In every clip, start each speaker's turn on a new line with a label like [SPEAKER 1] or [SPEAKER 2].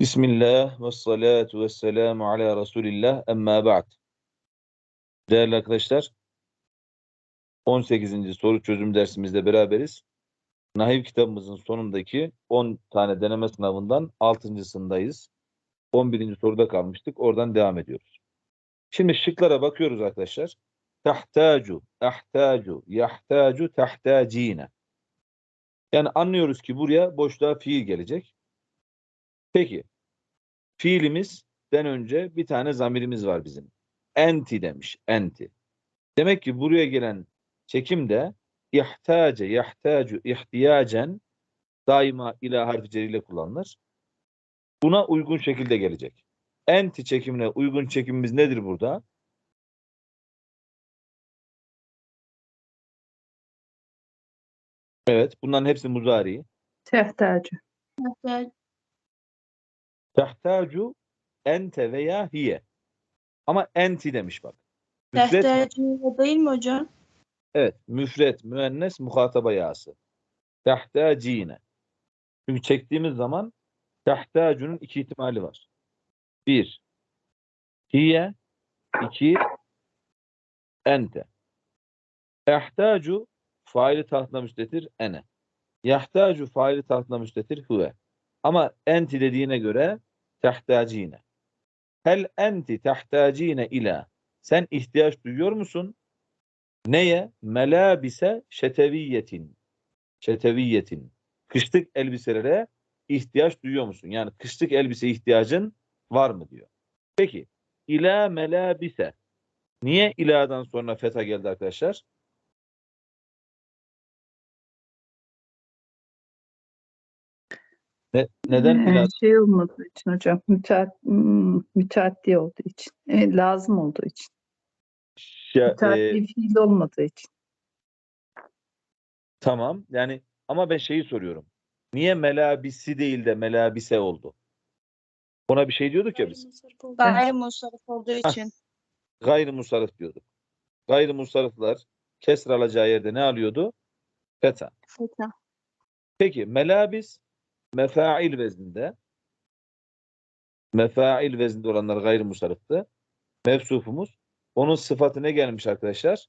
[SPEAKER 1] Bismillah ve salatu ve selamu ala Resulillah emma ba'd. Değerli arkadaşlar, 18. soru çözüm dersimizde beraberiz. Nahiv kitabımızın sonundaki 10 tane deneme sınavından 6.sındayız. 11. soruda kalmıştık. Oradan devam ediyoruz. Şimdi şıklara bakıyoruz arkadaşlar. Tahtacu, ahtacu, yahtacu, tahtacine. Yani anlıyoruz ki buraya boşluğa fiil gelecek. Peki, fiilimizden önce bir tane zamirimiz var bizim. Enti demiş, enti. Demek ki buraya gelen çekim de ihtace, yahtacu, ihtiyacen daima ila harfi ceriyle kullanılır. Buna uygun şekilde gelecek. Enti çekimine uygun çekimimiz nedir burada? Evet, bunların hepsi muzari.
[SPEAKER 2] Tehtacı.
[SPEAKER 1] Tehtacu ente veya hiye. Ama enti demiş bak.
[SPEAKER 3] Tehtacı değil mi hocam?
[SPEAKER 1] evet, müfret, müennes, muhataba yası. Tehtacine. Çünkü çektiğimiz zaman tehtacunun iki ihtimali var. Bir, hiye, iki, ente. Ehtacu faili tahtına müstetir ene. Yahtacu faili tahtına müstetir huve. Ama enti dediğine göre tehtacine. Hel enti tehtacine ila. Sen ihtiyaç duyuyor musun? Neye? Melabise şeteviyetin. Şeteviyetin. Kışlık elbiselere ihtiyaç duyuyor musun? Yani kışlık elbise ihtiyacın var mı diyor. Peki. İla melabise. Niye iladan sonra feta geldi arkadaşlar? Ne, neden
[SPEAKER 2] Ee? Şey olmadığı için hocam. Müteat, hmm, müteaddi olduğu için. E, lazım olduğu için.
[SPEAKER 1] Ya,
[SPEAKER 2] Müteaddi
[SPEAKER 1] e,
[SPEAKER 2] fiil olmadığı için.
[SPEAKER 1] Tamam. Yani ama ben şeyi soruyorum. Niye melabisi değil de melabise oldu? Ona bir şey diyorduk ya biz.
[SPEAKER 3] Gayrimusarif olduğu için.
[SPEAKER 1] Gayrimusarif diyorduk. Gayrimusarifler kesr alacağı yerde ne alıyordu? Feta.
[SPEAKER 3] Feta.
[SPEAKER 1] Peki melabis mefail vezninde mefail vezninde olanlar gayrimusarifti. Mevsufumuz. Onun sıfatı ne gelmiş arkadaşlar?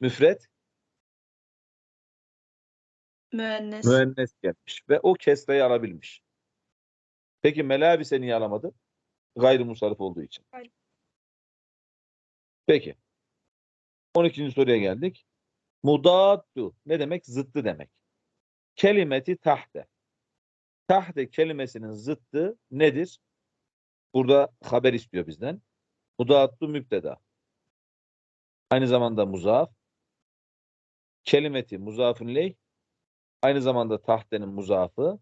[SPEAKER 1] Müfret,
[SPEAKER 3] Müennes.
[SPEAKER 1] müennes gelmiş ve o kesreyi alabilmiş. Peki melabise niye alamadı? Gayrimusarif olduğu için.
[SPEAKER 3] Hayır.
[SPEAKER 1] Peki. 12. soruya geldik. Mudattu ne demek? Zıttı demek. Kelimeti tahte. Tahte kelimesinin zıttı nedir? Burada haber istiyor bizden. Mudattu müpteda. Aynı zamanda muzaf. Kelimeti muzafın ley. Aynı zamanda tahtenin muzafı.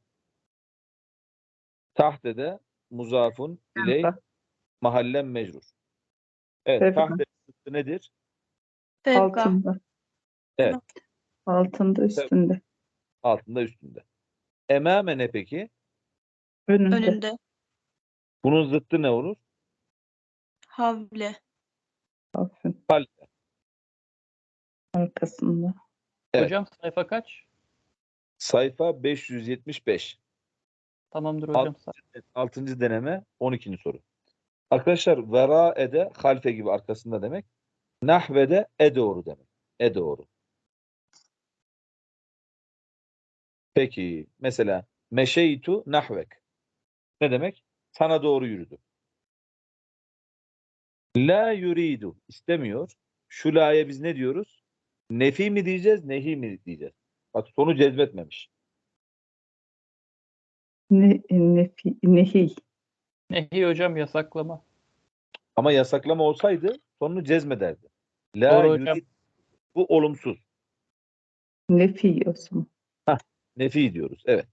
[SPEAKER 1] Tahtede muzafun iley
[SPEAKER 2] Fevka.
[SPEAKER 1] mahallen mecrur. Evet,
[SPEAKER 2] Fevka.
[SPEAKER 1] tahte zıttı nedir?
[SPEAKER 3] Fevka.
[SPEAKER 2] Altında.
[SPEAKER 1] Evet.
[SPEAKER 2] Altında üstünde.
[SPEAKER 1] Altında üstünde. Emame ne peki?
[SPEAKER 2] Önünde.
[SPEAKER 3] Önünde.
[SPEAKER 1] Bunun zıttı ne olur?
[SPEAKER 3] Havle.
[SPEAKER 2] Aferin.
[SPEAKER 1] Halle.
[SPEAKER 2] Arkasında.
[SPEAKER 1] Evet.
[SPEAKER 4] Hocam sayfa kaç?
[SPEAKER 1] Sayfa 575.
[SPEAKER 4] Tamamdır hocam.
[SPEAKER 1] 6. deneme 12. soru. Arkadaşlar vera ede halfe gibi arkasında demek. Nahvede e doğru demek. E doğru. Peki mesela meşeytu nahvek. Ne demek? Sana doğru yürüdü. La yuridu istemiyor. Şu la'ya biz ne diyoruz? Nefi mi diyeceğiz, nehi mi diyeceğiz? Bak sonu cezbetmemiş.
[SPEAKER 2] Ne, nefi, nehi.
[SPEAKER 4] Nehi hocam yasaklama.
[SPEAKER 1] Ama yasaklama olsaydı sonunu cezmederdi. La
[SPEAKER 4] Doğru hocam.
[SPEAKER 1] yurid bu olumsuz.
[SPEAKER 2] Nefi olsun.
[SPEAKER 1] Nefi diyoruz. Evet.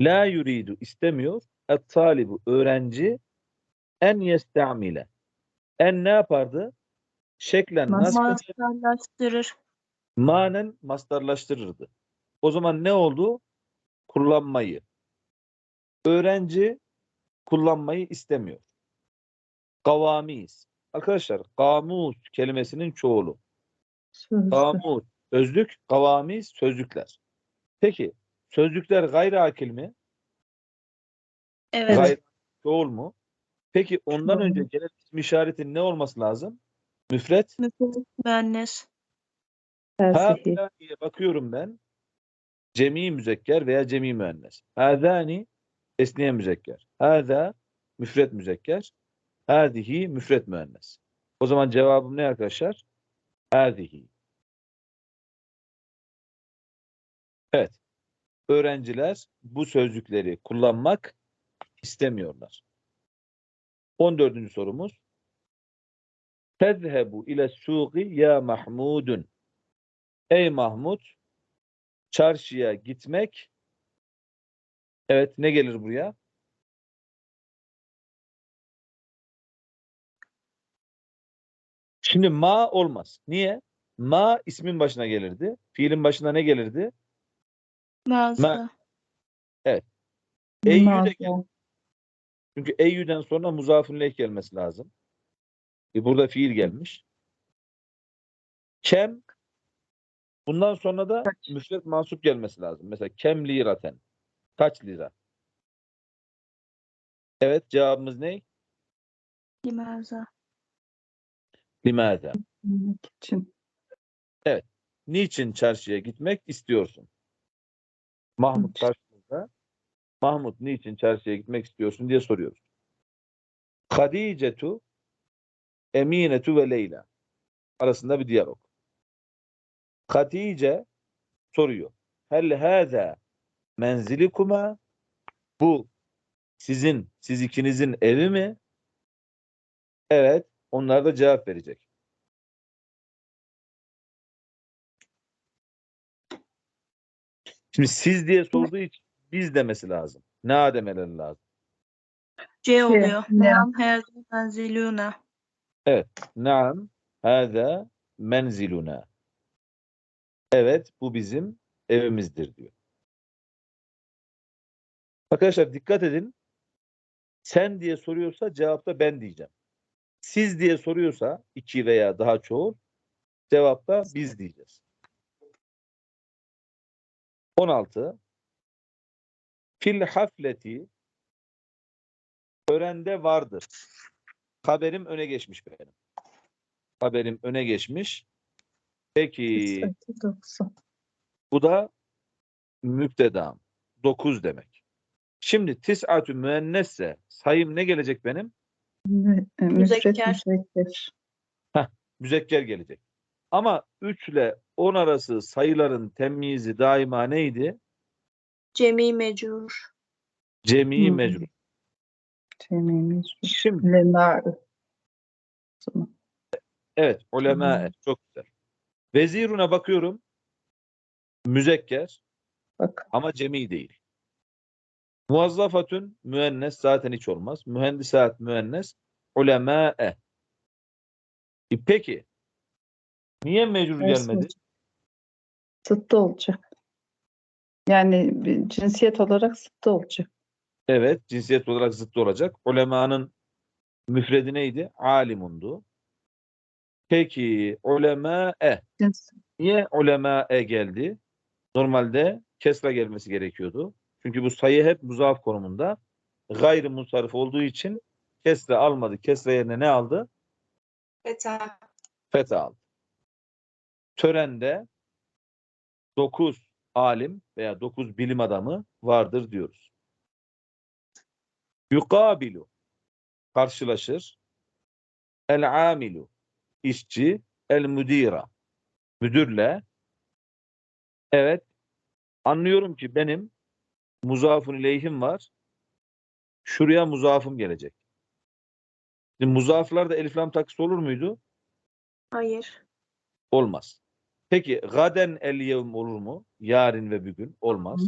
[SPEAKER 1] La yuridu istemiyor. Et talibu öğrenci en yestamile. En ne yapardı? Şeklen
[SPEAKER 3] Mastarlaştırır.
[SPEAKER 1] manen mastarlaştırırdı. O zaman ne oldu? Kullanmayı. Öğrenci kullanmayı istemiyor. Kavamis. Arkadaşlar kamus kelimesinin çoğulu.
[SPEAKER 2] Sözlü.
[SPEAKER 1] Kamus, özlük, kavamis, sözlükler. Peki, sözlükler gayri akil mi?
[SPEAKER 3] Evet.
[SPEAKER 1] Gayri çoğul mu? Peki ondan
[SPEAKER 2] Çoğul.
[SPEAKER 1] önce gelen isim işaretin ne olması lazım? Müfret.
[SPEAKER 3] Müfret müennes.
[SPEAKER 2] Hazihi.
[SPEAKER 1] Hâzâniye bakıyorum ben. Cemi müzekker veya cemi müennes. Hâzâni esniye müzekker. Hâzâ müfret müzekker. Hâzihi müfret müennes. O zaman cevabım ne arkadaşlar? Hâzihi. Evet. Öğrenciler bu sözcükleri kullanmak istemiyorlar. 14. sorumuz. Tezhebu ile suği ya Mahmudun. Ey Mahmud, çarşıya gitmek. Evet, ne gelir buraya? Şimdi ma olmaz. Niye? Ma ismin başına gelirdi. Fiilin başına ne gelirdi?
[SPEAKER 3] Mağaza.
[SPEAKER 1] Eyyü de gel. Çünkü eyyüden sonra muzafun leh gelmesi lazım. E burada fiil gelmiş. Kem bundan sonra da müfret mansup gelmesi lazım. Mesela kem liraten. Kaç lira? Evet cevabımız ne?
[SPEAKER 3] Limaza.
[SPEAKER 1] Limaza.
[SPEAKER 2] Yemek için.
[SPEAKER 1] Niçin çarşıya gitmek istiyorsun? Mahmut karşımızda. Mahmut niçin çarşıya gitmek istiyorsun diye soruyoruz. Hadicetu Eminetu ve Leyla arasında bir diyalog. Hatice soruyor. Hel hâzâ menzilikuma bu sizin, siz ikinizin evi mi? Evet. Onlar da cevap verecek. Şimdi siz diye sorduğu için biz demesi lazım. Ne demeleri lazım?
[SPEAKER 3] C oluyor.
[SPEAKER 2] ne?
[SPEAKER 3] Nam her menziluna.
[SPEAKER 1] Naam, hâzâ menziluna. Evet, bu bizim evimizdir diyor. Arkadaşlar dikkat edin. Sen diye soruyorsa cevapta ben diyeceğim. Siz diye soruyorsa iki veya daha çoğu cevapta biz diyeceğiz. 16. Fil hafleti törende vardır. Haberim öne geçmiş benim. Haberim öne geçmiş. Peki bu da müptedam. 9 demek. Şimdi tis'atü müennesse sayım ne gelecek benim?
[SPEAKER 3] Müzekker.
[SPEAKER 2] Müzekker
[SPEAKER 1] gelecek. Ama 3 ile 10 arası sayıların temyizi daima neydi?
[SPEAKER 3] Cemi mecrur.
[SPEAKER 1] Cemi
[SPEAKER 2] Hı.
[SPEAKER 1] mecrur.
[SPEAKER 2] Temimiz.
[SPEAKER 1] Şimdi
[SPEAKER 2] Lemâ. Tamam.
[SPEAKER 1] evet ulema
[SPEAKER 2] Hı.
[SPEAKER 1] çok güzel. Veziruna bakıyorum. Müzekker
[SPEAKER 2] Bak.
[SPEAKER 1] ama cemi değil. Muvazzafatün müennes zaten hiç olmaz. Mühendisat müennes ulemâe. E peki niye mecrur gelmedi?
[SPEAKER 2] Zıttı olacak. Yani cinsiyet olarak zıttı olacak.
[SPEAKER 1] Evet, cinsiyet olarak zıttı olacak. Ulemanın müfredi neydi? Alimundu. Peki ulemâe.
[SPEAKER 2] Cins.
[SPEAKER 1] Niye ulemâe geldi? Normalde kesra gelmesi gerekiyordu. Çünkü bu sayı hep muzaf konumunda. Gayrı musarif olduğu için kesra almadı. Kesra yerine ne aldı?
[SPEAKER 3] Feta.
[SPEAKER 1] Fetha aldı. Törende 9 alim veya 9 bilim adamı vardır diyoruz. Yukabilu karşılaşır. El amilu işçi el müdira müdürle evet anlıyorum ki benim muzafun ileyhim var. Şuraya muzafım gelecek. Şimdi muzaflarda elif lam takısı olur muydu?
[SPEAKER 3] Hayır.
[SPEAKER 1] Olmaz. Peki gaden el yevm olur mu? Yarın ve bugün olmaz.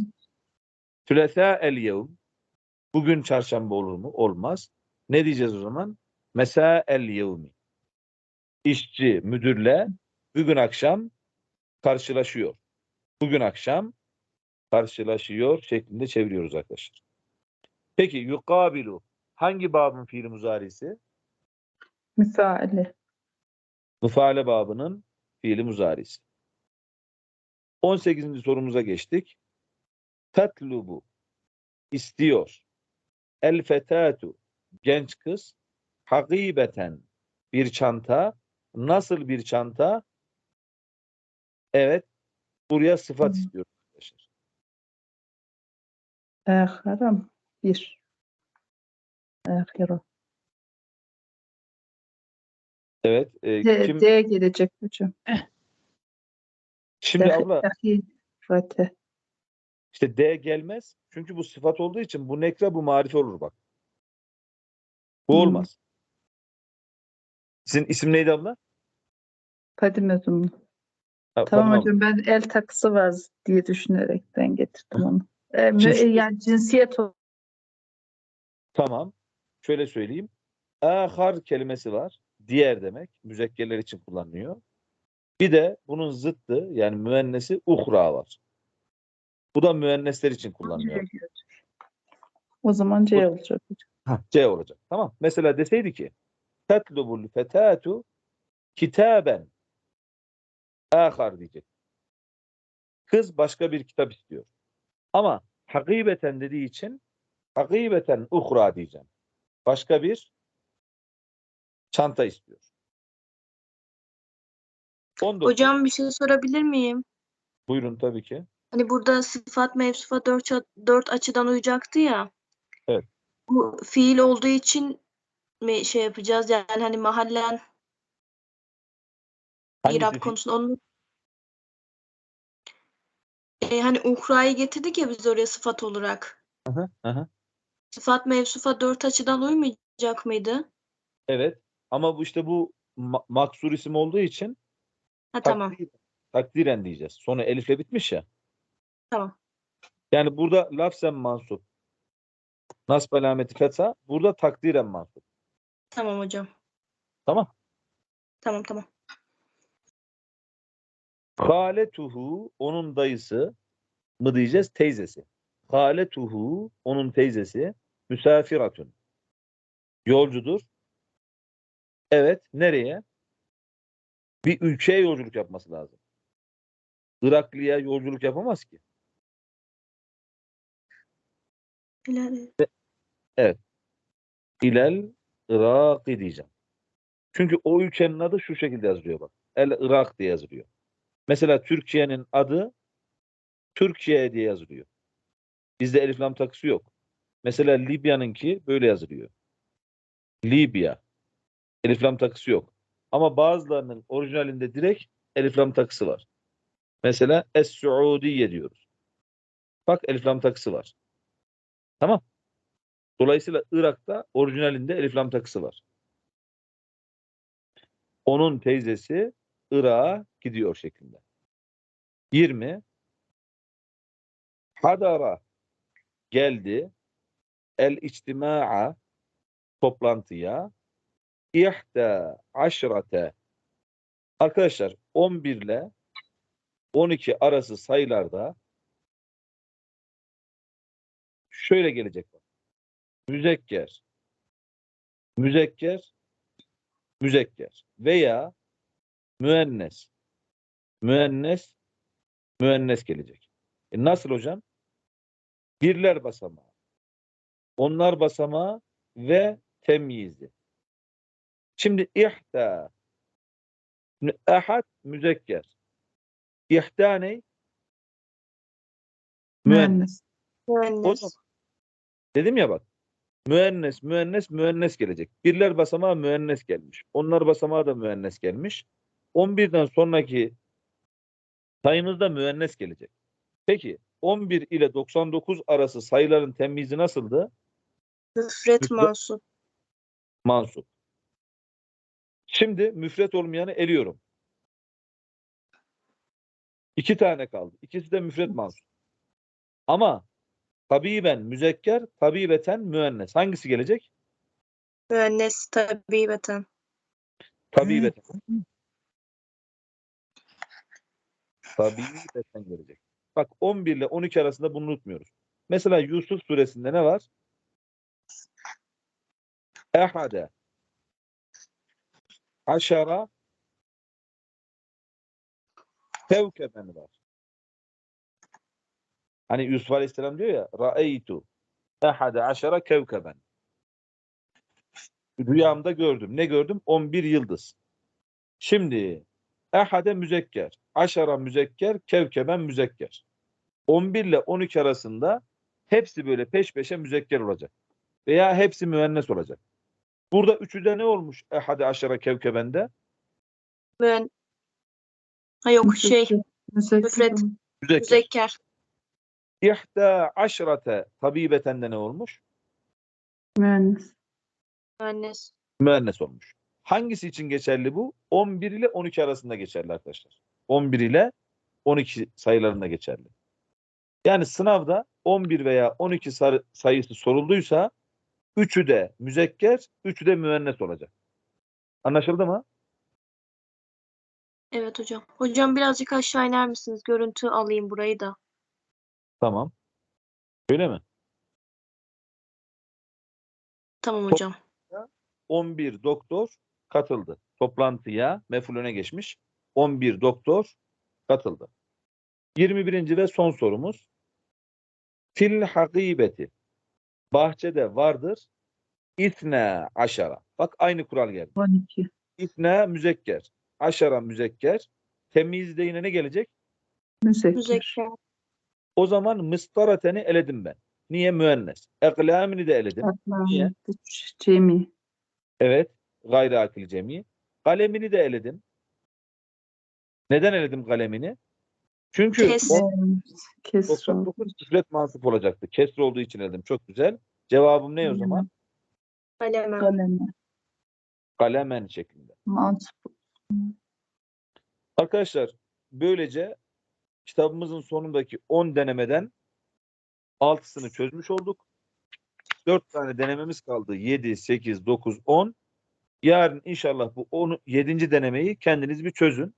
[SPEAKER 1] Tülesa el yevm bugün çarşamba olur mu? Olmaz. Ne diyeceğiz o zaman? Mesa el yevmi. İşçi müdürle bugün akşam karşılaşıyor. Bugün akşam karşılaşıyor şeklinde çeviriyoruz arkadaşlar. Peki yukabilu hangi babın fiili muzarisi?
[SPEAKER 2] Misali.
[SPEAKER 1] Müfaale babının fiili muzarisi. 18. sorumuza geçtik. Tatlubu istiyor. El fetatu genç kız hakibeten bir çanta nasıl bir çanta? Evet. Buraya sıfat
[SPEAKER 2] Hı.
[SPEAKER 1] istiyorum arkadaşlar.
[SPEAKER 2] Ahiram. Bir. Ahiro.
[SPEAKER 1] Evet. e,
[SPEAKER 2] D,
[SPEAKER 1] kim?
[SPEAKER 2] D gelecek hocam.
[SPEAKER 1] Şimdi abla işte D gelmez. Çünkü bu sıfat olduğu için bu nekre bu marife olur bak. Bu olmaz. Sizin isim neydi abla?
[SPEAKER 2] Fadime Zumlu.
[SPEAKER 1] Ha,
[SPEAKER 2] Tamam
[SPEAKER 1] Fatma abla.
[SPEAKER 2] hocam ben el takısı var diye düşünerekten getirdim onu. Mü-
[SPEAKER 1] Şimdi-
[SPEAKER 2] yani cinsiyet o-
[SPEAKER 1] Tamam. Şöyle söyleyeyim. Ahar kelimesi var. Diğer demek. Müzekkerler için kullanılıyor. Bir de bunun zıttı yani müennesi uhra var. Bu da müennesler için kullanılıyor.
[SPEAKER 2] O zaman C olacak
[SPEAKER 1] C olacak. Tamam. Mesela deseydi ki tetlubul fetatu kitaben ahar diyecek. Kız başka bir kitap istiyor. Ama hakibeten dediği için hakibeten uhra diyeceğim. Başka bir çanta istiyor. 19.
[SPEAKER 3] Hocam bir şey sorabilir miyim?
[SPEAKER 1] Buyurun tabii ki.
[SPEAKER 3] Hani burada sıfat mevsufa dört, dört açıdan uyacaktı ya.
[SPEAKER 1] Evet.
[SPEAKER 3] Bu fiil olduğu için mi şey yapacağız? Yani hani mahallen İrab konusunda onu E, hani uhrayı getirdik ya biz oraya sıfat olarak.
[SPEAKER 1] Hı hı.
[SPEAKER 3] Sıfat mevsufa dört açıdan uymayacak mıydı?
[SPEAKER 1] Evet. Ama bu işte bu ma- maksur isim olduğu için
[SPEAKER 3] Ha tamam.
[SPEAKER 1] takdir- takdiren diyeceğiz. Sonu elifle bitmiş ya.
[SPEAKER 3] Tamam.
[SPEAKER 1] Yani burada lafzen mansup. Nasb alameti fetha. Burada takdiren mansup.
[SPEAKER 3] Tamam hocam.
[SPEAKER 1] Tamam.
[SPEAKER 3] Tamam tamam.
[SPEAKER 1] Haletuhu onun dayısı mı diyeceğiz? Teyzesi. Haletuhu onun teyzesi müsafiratun. Yolcudur. Evet. Nereye? Bir ülkeye yolculuk yapması lazım. Iraklı'ya yolculuk yapamaz ki.
[SPEAKER 3] İleri.
[SPEAKER 1] İlel Irak'i diyeceğim. Çünkü o ülkenin adı şu şekilde yazılıyor bak. El Irak diye yazılıyor. Mesela Türkiye'nin adı Türkiye diye yazılıyor. Bizde elif lam takısı yok. Mesela Libya'nınki böyle yazılıyor. Libya. Elif lam takısı yok. Ama bazılarının orijinalinde direkt elif lam takısı var. Mesela Es-Suudiye diyoruz. Bak elif lam takısı var. Tamam. Dolayısıyla Irak'ta orijinalinde elif lam takısı var. Onun teyzesi Irak'a gidiyor şeklinde. 20 Hadara geldi el içtima'a toplantıya ihda aşrate Arkadaşlar 11 ile 12 arası sayılarda şöyle gelecek bak. Müzekker müzekker müzekker veya müennes müennes müennes gelecek. E nasıl hocam? Birler basamağı, onlar basamağı ve temyizi. Şimdi ihta Şimdi ahad müzekker. İhta ne? Müennes.
[SPEAKER 2] Müennes.
[SPEAKER 1] Dedim ya bak. Müennes, müennes, müennes gelecek. Birler basamağı müennes gelmiş. Onlar basamağı da müennes gelmiş. 11'den sonraki sayımızda müennes gelecek. Peki 11 ile 99 arası sayıların temyizi nasıldı?
[SPEAKER 3] Müfret- mansup.
[SPEAKER 1] Mansup. Şimdi müfret olmayanı eliyorum. İki tane kaldı. İkisi de müfret mansup. Ama tabiben müzekker, tabibeten müennes. Hangisi gelecek?
[SPEAKER 3] Müennes tabibeten.
[SPEAKER 1] Tabibeten. Tabibeten gelecek. Bak 11 ile 12 arasında bunu unutmuyoruz. Mesela Yusuf suresinde ne var? Ehade. Aşara. Kevkeben var. Hani Yusuf Aleyhisselam diyor ya Ra'eytu. ehade aşara kevkeben. Rüyamda gördüm. Ne gördüm? 11 yıldız. Şimdi ehade müzekker, aşara müzekker, kevkeben müzekker. 11 ile 12 arasında hepsi böyle peş peşe müzekker olacak. Veya hepsi müennes olacak. Burada üçü de ne olmuş ehade aşara kevkebende?
[SPEAKER 3] Ben ha yok şey müfret.
[SPEAKER 1] Müzekker. İhda aşrate tabibetende ne olmuş?
[SPEAKER 2] Müennes.
[SPEAKER 3] Müennes.
[SPEAKER 1] Müennes olmuş. Hangisi için geçerli bu? 11 ile 12 arasında geçerli arkadaşlar. 11 ile 12 sayılarında geçerli. Yani sınavda 11 veya 12 sarı- sayısı sorulduysa üçü de müzekker, üçü de müennes olacak. Anlaşıldı mı?
[SPEAKER 3] Evet hocam. Hocam birazcık aşağı iner misiniz? Görüntü alayım burayı da.
[SPEAKER 1] Tamam. Öyle mi?
[SPEAKER 3] Tamam hocam.
[SPEAKER 1] 11 doktor katıldı. Toplantıya mef'ul öne geçmiş. 11 doktor katıldı. 21. ve son sorumuz. Fil hakibeti. Bahçede vardır. İthne aşara. Bak aynı kural geldi.
[SPEAKER 2] 12.
[SPEAKER 1] İthne müzekker. Aşara müzekker. Temizde yine ne gelecek?
[SPEAKER 2] Müzekker.
[SPEAKER 1] O zaman mıstarateni eledim ben. Niye müennes? Eklamini de eledim. Niye?
[SPEAKER 2] Cemi.
[SPEAKER 1] Evet. Gayri akil cemi. Kalemini de eledim. Neden eledim kalemini? Çünkü
[SPEAKER 3] Kes.
[SPEAKER 1] o
[SPEAKER 2] Kes.
[SPEAKER 1] 99 küfret mansup olacaktı. Kesr olduğu için eledim. Çok güzel. Cevabım ne o zaman?
[SPEAKER 3] Kalemen.
[SPEAKER 2] Kaleme.
[SPEAKER 1] Kalemen şeklinde.
[SPEAKER 2] Mansup.
[SPEAKER 1] Arkadaşlar böylece kitabımızın sonundaki 10 denemeden 6'sını çözmüş olduk. 4 tane denememiz kaldı. 7, 8, 9, 10. Yarın inşallah bu 10, 7. denemeyi kendiniz bir çözün.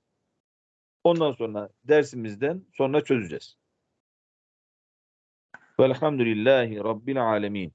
[SPEAKER 1] Ondan sonra dersimizden sonra çözeceğiz. Velhamdülillahi Rabbil alemin.